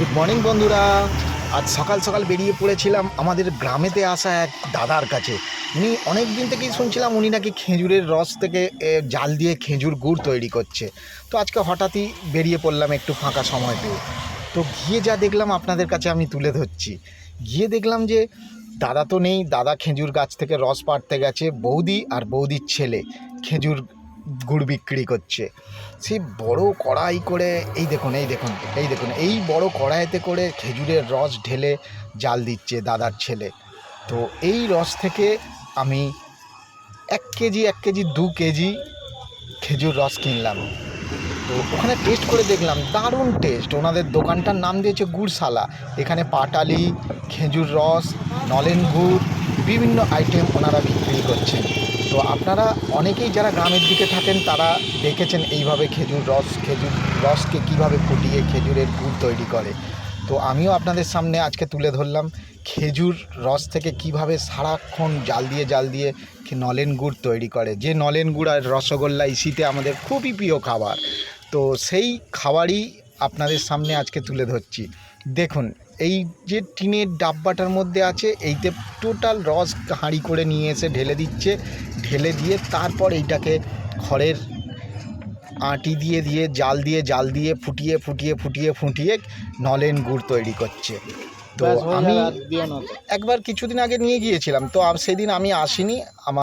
Good morning বন্ধুরা। আজ সকাল সকাল বেরিয়ে পড়েছিলাম আমাদের গ্রামেতে আসা এক দাদার কাছে। উনি অনেক দিন থেকেই শুনছিলাম উনি নাকি খেজুরের রস থেকে জাল দিয়ে খেজুর গুড় তৈরি করছে। তো আজকে হঠাৎই বেরিয়ে পড়লাম একটু ফাঁকা সময় পেয়ে। তো গিয়ে যা দেখলাম আপনাদের কাছে আমি তুলে ধরছি। গিয়ে দেখলাম যে দাদা তো নেই, দাদা খেজুর গাছ থেকে রস পাড়তে গেছে, বৌদি আর বৌদির ছেলে। খেজুর গুড় বিক্রি করছে। সেই বড় কড়াই করে, এই দেখুন এই দেখুন এই দেখুন, এই বড় কড়াইতে করে খেজুরের রস ঢেলে জাল দিচ্ছে দাদার ছেলে। তো এই রস থেকে আমি এক কেজি এক কেজি, দু কেজি খেজুর রস কিনলাম। তো ওখানে টেস্ট করে দেখলাম, দারুণ টেস্ট ওনাদের দোকানটার নাম দিয়েছে গুড়শালা। এখানে পাটালি, খেজুর রস, নলেন গুড়, বিভিন্ন আইটেম ওনারা বিক্রি করছেন। তো আপনারা অনেকেই যারা গ্রামের দিকে থাকেন, তারা দেখেছেন এইভাবে খেজুর রস, খেজুর রসকে কীভাবে ফুটিয়ে খেজুরের গুড় তৈরি করে। তো আমিও আপনাদের সামনে আজকে তুলে ধরলাম খেজুর রস থেকে কীভাবে সারাক্ষণ জাল দিয়ে জাল দিয়ে নলেন গুড় তৈরি করে। যে নলেন গুড় আর রসগোল্লা ইসিতে আমাদের খুবই প্রিয় খাবার। তো সেই খাবারই আপনাদের সামনে আজকে তুলে ধরছি। দেখুন এই যে টিনের ডাব্বাটার মধ্যে আছে এইতে টোটাল রস হাঁড়ি করে নিয়ে এসে ঢেলে দিচ্ছে। ঢেলে দিয়ে তারপর এইটাকে খড়ের আটি দিয়ে দিয়ে জাল দিয়ে জাল দিয়ে ফুটিয়ে ফুটিয়ে ফুটিয়ে ফুটিয়ে নলেন গুড় তৈরি করছে। তো আমি একবার কিছুদিন আগে নিয়ে গিয়েছিলাম তো সেদিন আমি আসিনি আমার